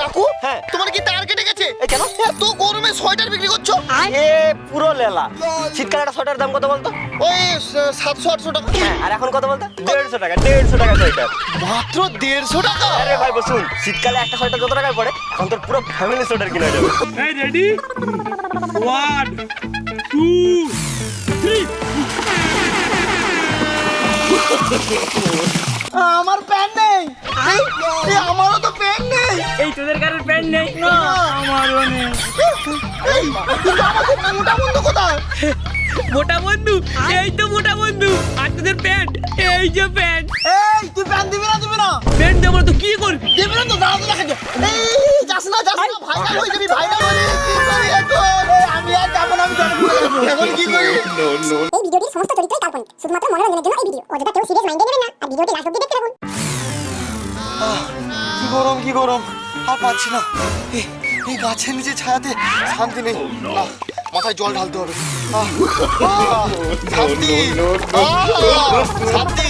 কাকু হ্যাঁ। তোমার কি তার কেটে গেছে? কেন? এত গরমে সোয়েটার বিক্রি করছ? এ পুরো লেলা। শীতকালে একটা সোয়েটার দাম কত বলতো? ওই সাতশো আটশো টাকা। হ্যাঁ আর এখন কত বলতো? দেড়শো টাকা দেড়শো টাকা সোয়েটার। মাত্র দেড়শো টাকা? আরে ভাই বসুন। শীতকালে একটা সোয়েটার কত টাকায় পড়ে এখন তোর পুরো ফ্যামিলি সোয়েটার কিনা যাবে Hey, ready? One, two, three. আমার প্যান্ট নেই। এই, এই, আমারও তো এই তোদের কারোর প্যান্ট নেই? না আমারও নেই। এই কিন্তু আমাদের মোটা বন্ধ কোথায়? মোটা বন্ধু? এই তো মোটা বন্ধু। আর তোদের প্যান্ট? এই যে প্যান্ট। এই তুই প্যান্ট দিবি না দিবি না? প্যান্ট দেবো তো কি করবি? দিবি না তো দাঁড়া তো। দেখা এই যাস না যাস না ভাইরাল হয়ে যাবি ভাইরাল হয়ে কি করি এখন আমি আর যাব না আমি এখন কি করি? এই ভিডিওটির সমস্ত চরিত্রই কাল্পনিক শুধুমাত্র মনোরঞ্জনের জন্য এই ভিডিও। অযথা কেউ সিরিয়াস মাইন্ডে নেবেন না আর ভিডিওটি লাস্ট অব্দি দেখতে থাকুন। কি গরম কি গরম। আর পাচ্ছি না। এই, গাছের নিচে ছায়াতে শান্তি নেই। আহ, মাথায় জল ঢালতে হবে। শান্তি। শান্তি।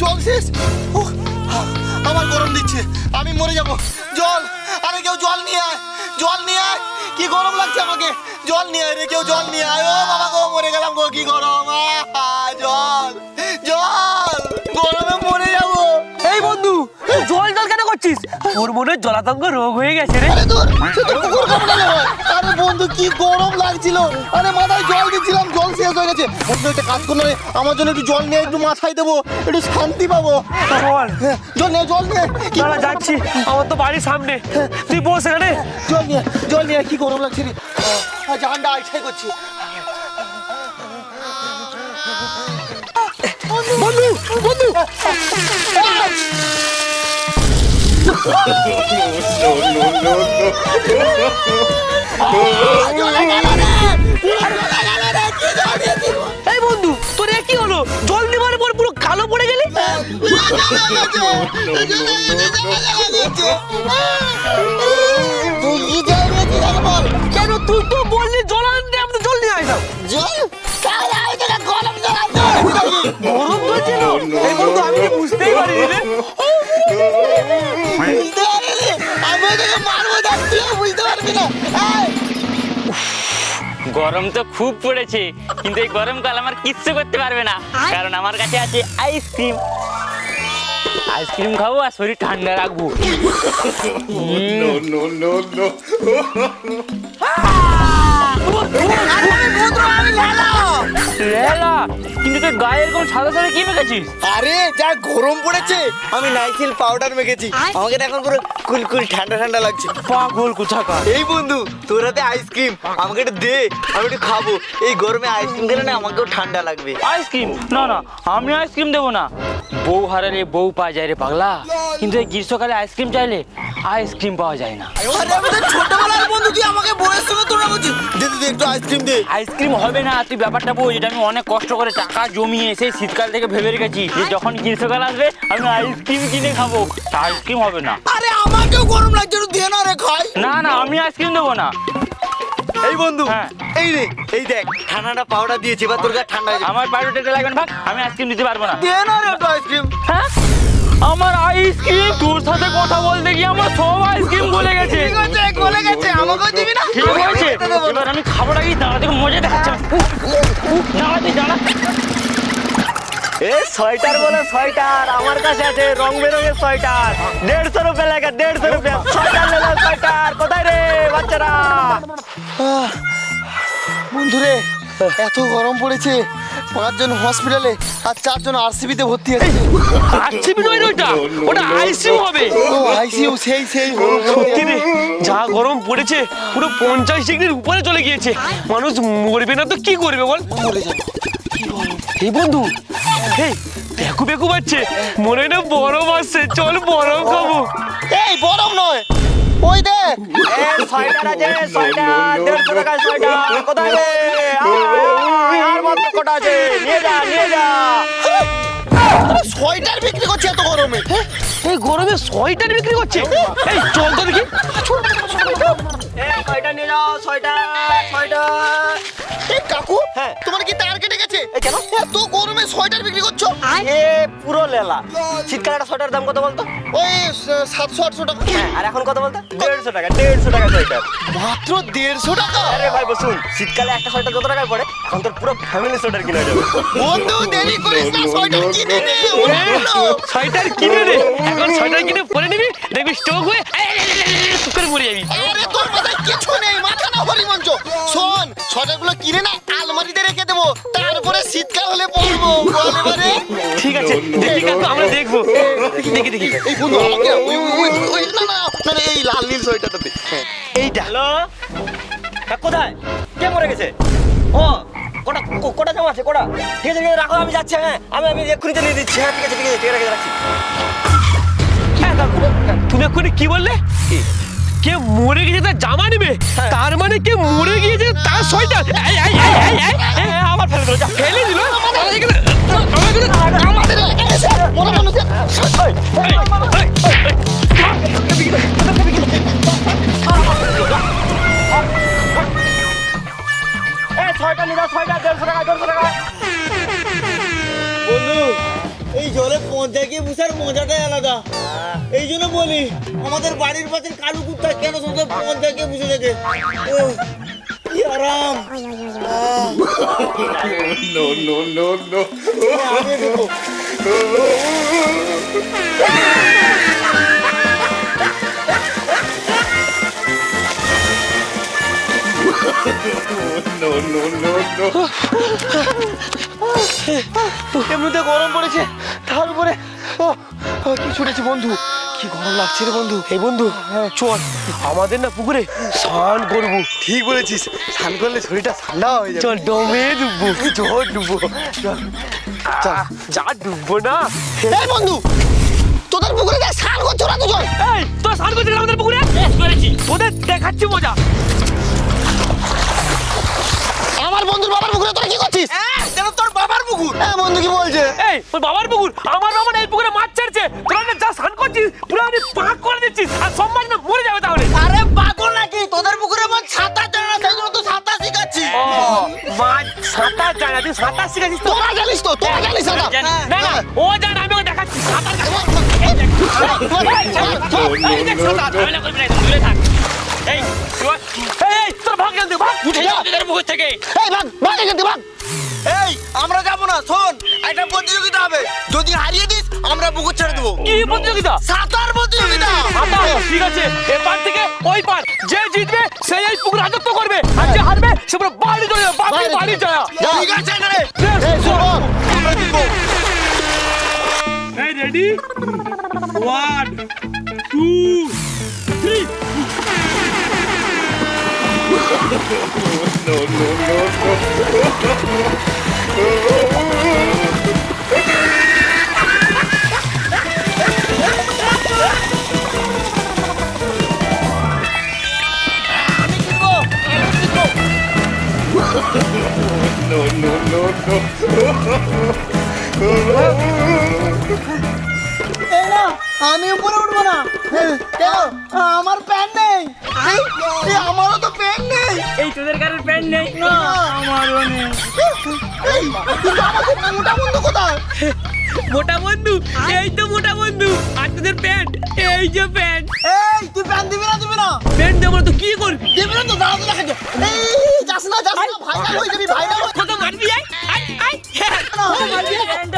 জল শেষ। আমার গরম দিচ্ছে। আমি মরে যাব। জল আরে কেউ জল নিয়ে আয়। জল নিয়ে আয়। কি গরম লাগছে আমাকে? জল নিয়ে আয় রে, কেউ জল নিয়ে আয়। ও বাবা গো, মরে গেলাম গো, কি গরম। জল জল। করছিস ওর মনে হয় জলাতঙ্ক রোগ হয়ে গেছে রে। আরে বন্ধু কি গরম লাগছিল। আরে মাথায় জল দিচ্ছিলাম জল শেষ হয়ে গেছে। বন্ধু একটা কাজ করলে আমার জন্য একটু জল নিয়ে একটু মাথায় দেবো একটু শান্তি পাবো। বল জল নিয়ে জল নিয়ে কি যাচ্ছি। আমার তো বাড়ির সামনে। তুই বস এখানে। জল নিয়ে জল নিয়ে কি গরম লাগছে রে? আহ, জানটা আইছাই করছি। বন্ধু বন্ধু। এই বন্ধু, তোর কি হলো? জল নেবার পর পুরো কালো পড়ে গেলি? কেন তুই তো বললি জল আনতে, আমি জল নিয়ে আইসাম জল গরম জল গরম হয়েছিল এই বন্ধু, আমি বুঝতেই পারিনি মারবো বুঝতে পারবি না গরম তো খুব পড়েছে কিন্তু এই গরমকাল আমার কিচ্ছু করতে পারবে না কারণ আমার কাছে আছে আইসক্রিম। আইসক্রিম খাব আর শরীর ঠান্ডা রাখব। লেলা কিন্তু তুই গায়ে এরকম সাদা সাদা কি মেখেছিস? আরে যা গরম পড়েছে। আমি নাইসিল পাউডার মেখেছি। আমাকে এখন পুরো কুলকুল ঠান্ডা ঠান্ডা লাগছে। পাগল কোথাকা এই বন্ধু তোর হাতে আইসক্রিম আমাকে একটু দে আমি একটু খাব। এই গরমে আইসক্রিম খেলে না আমাকেও ঠান্ডা লাগবে। আইসক্রিম না না আমি আইসক্রিম দেবো না। বউ হারালে বউ পাওয়া যায় রে পাগলা। কিন্তু এই গ্রীষ্মকালে আইসক্রিম চাইলে আইসক্রিম পাওয়া যায় না। আরে আমি তো ছোটবেলার বন্ধু তুই আমাকে বয়স সঙ্গে তোরা বলছিস দে দে, দে একটু আইসক্রিম দে। আইসক্রিম হবে না তুই ব্যাপারটা বোঝ এটা আমি অনেক কষ্ট করে টাকা জমিয়ে সেই শীতকাল থেকে ভেবে রেখেছি যে যখন গ্রীষ্মকাল আসবে আমি আইসক্রিম কিনে খাব। আইসক্রিম হবে না। আরে আমাকেও গরম লাগছে একটু দে না রে খাই না না আমি আইসক্রিম দেবো না। এই বন্ধু হ্যাঁ। এই রে এই দেখ ঠান্ডাটা পাউডার দিয়েছি এবার তোর গায়ে ঠান্ডা আমার টেটে লাগবে না ভাগ আমি আইসক্রিম দিতে পারব না। দে না রে আইসক্রিম। হ্যাঁ? আমার আইসক্রিম তোর সাথে কথা বলতে গিয়ে আমার সব আইসক্রিম বলে গেছে। ঠিক আছে গলে গেছে? আমাকেও দিবি না? ঠিক আছে এবার আমি খাবারটা কি দাঁড়া থেকে মজা দেখাচ্ছি। দাঁড়া তুই দাঁড়া। এ সোয়েটার বলে সোয়েটার। আমার কাছে আছে রং বেরঙের সোয়েটার। দেড়শো রুপে লাগে দেড়শো রুপে। সোয়েটার লেলা সোয়েটার। কোথায় রে বাচ্চারা? বন্ধুরে এত গরম পড়েছে। পাঁচজন হসপিটালে আর চারজন আরসিবিতে ভর্তি আছে। আরসিবি নয় ওটা ওটা আইসিইউ হবে। ও আইসিইউ সেই সেই সত্যি রে যা গরম পড়েছে পুরো পঞ্চাশ ডিগ্রির উপরে চলে গিয়েছে। মানুষ মরবে না তো কি করবে বল? এই বন্ধু এই বেকু বেকু পাচ্ছে মনে হয় না বরফ আসছে। চল বরফ খাব। এই গরম নয়। ওই দেখ। এ সোয়েটার আছে সোয়েটার দেড়শো টাকা সোয়েটার কোথায় রে? আয়, আয়, আর মাত্র কটা আছে? নিয়ে যা নিয়ে যা। সোয়েটার বিক্রি করছে এত গরমে? হ্যাঁ? এই গরমে সোয়েটার বিক্রি করছে? এই চল তো দেখি। এ সোয়েটার নিয়ে যাও সোয়েটার সোয়েটার এই কাকু হ্যাঁ। তোমার কি তার গরমে সোয়েটার বিক্রি করছ? এ পুরো লেলা। শীতকালে একটা সোয়েটার দাম কত বলতো? ওই সাতশো আটশো টাকা। হ্যাঁ আর এখন কত বলতো? দেড়শো টাকা দেড়শো টাকা সোয়েটার। মাত্র দেড়শো টাকা? আরে ভাই বসুন। শীতকালে একটা সোয়েটার যত টাকায় পড়ে এখন তোর পুরো ফ্যামিলি সোয়েটার কিনে যাবে বন্ধু দেরি করিস না সোয়েটার কিনে নে সোয়েটার কিনে রে এখন সোয়েটার কিনে পরে নিবি দেখবি স্টোক হয়ে করে মরে যাবি। আরে তোর মাথায় কিছু নেই মাথা না হরিমঞ্চ শোন সোয়েটারগুলো কিনে না বল এবারে ঠিক আছে দেখি কাকু আমরা দেখব। দেখি দেখি। এই বন্ধু আমাকে ওই ওই ওই না না এই লাল নীল সোয়েটারটা দে। হ্যাঁ এইটা। হ্যালো? কোথায়? কে মরে গেছে? ও কোটা কোটা জমা আছে কোটা? ঠিক আছে রাখো আমি যাচ্ছি হ্যাঁ। আমি আমি এক্ষুনি জানিয়ে দিচ্ছি হ্যাঁ ঠিক আছে ঠিক আছে ঠিক আছে রাখছি। হ্যাঁ তুমি এক্ষুনি কি বললে? কে মরে গেছে তার জামা নেবে তার মানে কে মরে গিয়েছে তার সোয়েটার আবার ফেলে দিল ফেলে দিল আমার আমার মনে এই, বন্ধু জলে পৌঁছা গিয়ে বসার মজাটাই আলাদা এই জন্য বলি আমাদের বাড়ির পাশের কালু কুত্তা কেন গিয়ে বসে থাকে ও, কি আরাম no, no, no, no. No, no, no, no. এমনিতে গরম পড়েছে তার উপরে ও, কি ছুটেছে বন্ধু? কি গরম লাগছে রে বন্ধু। এই বন্ধু চল। আমাদের না পুকুরে স্নান করব। ঠিক বলেছিস। স্নান করলে শরীরটা ঠান্ডা হয়ে যাবে। চল ডমে ডুববো। জোর ডুবো চল যা ডুববো না। এই বন্ধু তোদের পুকুরে যাই স্নান করছ না দুজন? এই তোর স্নান করছিস আমাদের পুকুরে? তোদের দেখাচ্ছি মজা। আমার বন্ধুর বাবার পুকুরে তোরা কি করছিস? হ্যাঁ বন্ধু কি বলছে? এই তোর বাবার পুকুর? আমার বাবা এই পুকুরে মাছ ছাড়ছে। তোরা না যা স্নান করছিস পুরো আমি পাক করে দিচ্ছিস আর সব না মরে যাবে তাহলে। আরে পাগল নাকি? তোদের পুকুরে আমার সাঁতার জানা না সেই জন্য তো সাঁতার শিখাচ্ছি। ও মাছ সাঁতার জানা তুই সাঁতার শিখেছিস তো? তোরা জানিস তো তোরা জানিস না না না ও জানে আমি ওকে দেখাচ্ছি সাঁতার। এই দেখ সাঁতার ঝামেলা করবি না দূরে থাক। এই তুই এই এই তোর ভাগ জানতে ভাগ। উঠে যা। তোদের পুকুর থেকে। এই ভাগ ভাগ এখান ভাগ। এই আমরা যাব না শোন একটা প্রতিযোগিতা হবে। যদি হারিয়ে দিস আমরা পুকুর ছেড়ে দেবো। কি প্রতিযোগিতা? সাঁতার প্রতিযোগিতা। সাঁতার ঠিক আছে। এপার থেকে ওই পার যে জিতবে সেই এই পুকুর রাজত্ব করবে। আর যে হারবে সে পুরো বাড়ি চলে যাবে বাড়ি বাড়ি যায় ঠিক আছে না রে। এই শুনো আমরা জিতবো। এই ready one two three No, no, no, no. No, no, no, no. আমি উপরে উঠবো না। আমার প্যান্ট নেই। এই, এই, আমারও তো প্যান্ট নেই। এই তোদের কারোর প্যান্ট নেই। না আমারও এই কিন্তু আমাদের মোটা বন্ধু কোথায়? মোটা বন্ধু? এই তো মোটা বন্ধু। আর তোদের প্যান্ট? এই যে প্যান্ট। এই তুই প্যান্ট দিবি না দিবি না? প্যান্ট দেবো না তো কি করবি? দিবি না তো দাঁড়া তো দেখা এই যাস না যাস না ভাইরাল হয়ে যাবি ভাইরাল কত মারবি? আই আই আই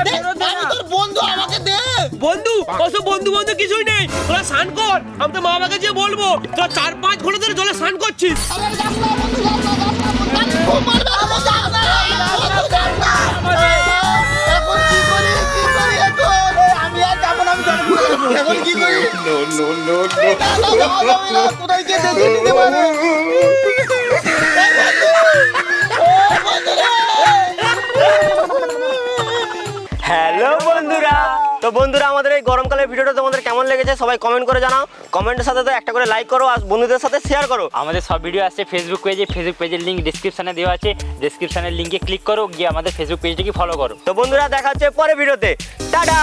দে, তোর বন্ধু আমাকে দে। বন্ধু বন্ধু বন্ধু কিছুই নেই। তোরা স্নান কর। আমি তো মা বাবাকে যে বলব তোরা চার পাঁচ ঘণ্টা ধরে জলে স্নান করছিস। আরে যাস না বন্ধু যাস না। এখন কি করি? No, no, no, no. না, না, যাওয়া যাবে না, কোথায় গিয়ে দেখে নিতে পারে হ্যালো বন্ধুরা তো বন্ধুরা আমাদের এই গরমকালের ভিডিওটা তোমাদের কেমন লেগেছে সবাই কমেন্ট করে জানাও। কমেন্টের সাথে তো একটা করে লাইক করো আর বন্ধুদের সাথে শেয়ার করো। আমাদের সব ভিডিও আছে ফেসবুক পেজে ফেসবুক পেজের লিঙ্ক ডিসক্রিপশনে দেওয়া আছে। ডিসক্রিপশনের লিঙ্কে ক্লিক করো গিয়ে আমাদের ফেসবুক পেজটাকে ফলো করো। তো বন্ধুরা দেখা হচ্ছে পরে ভিডিওতে টাটা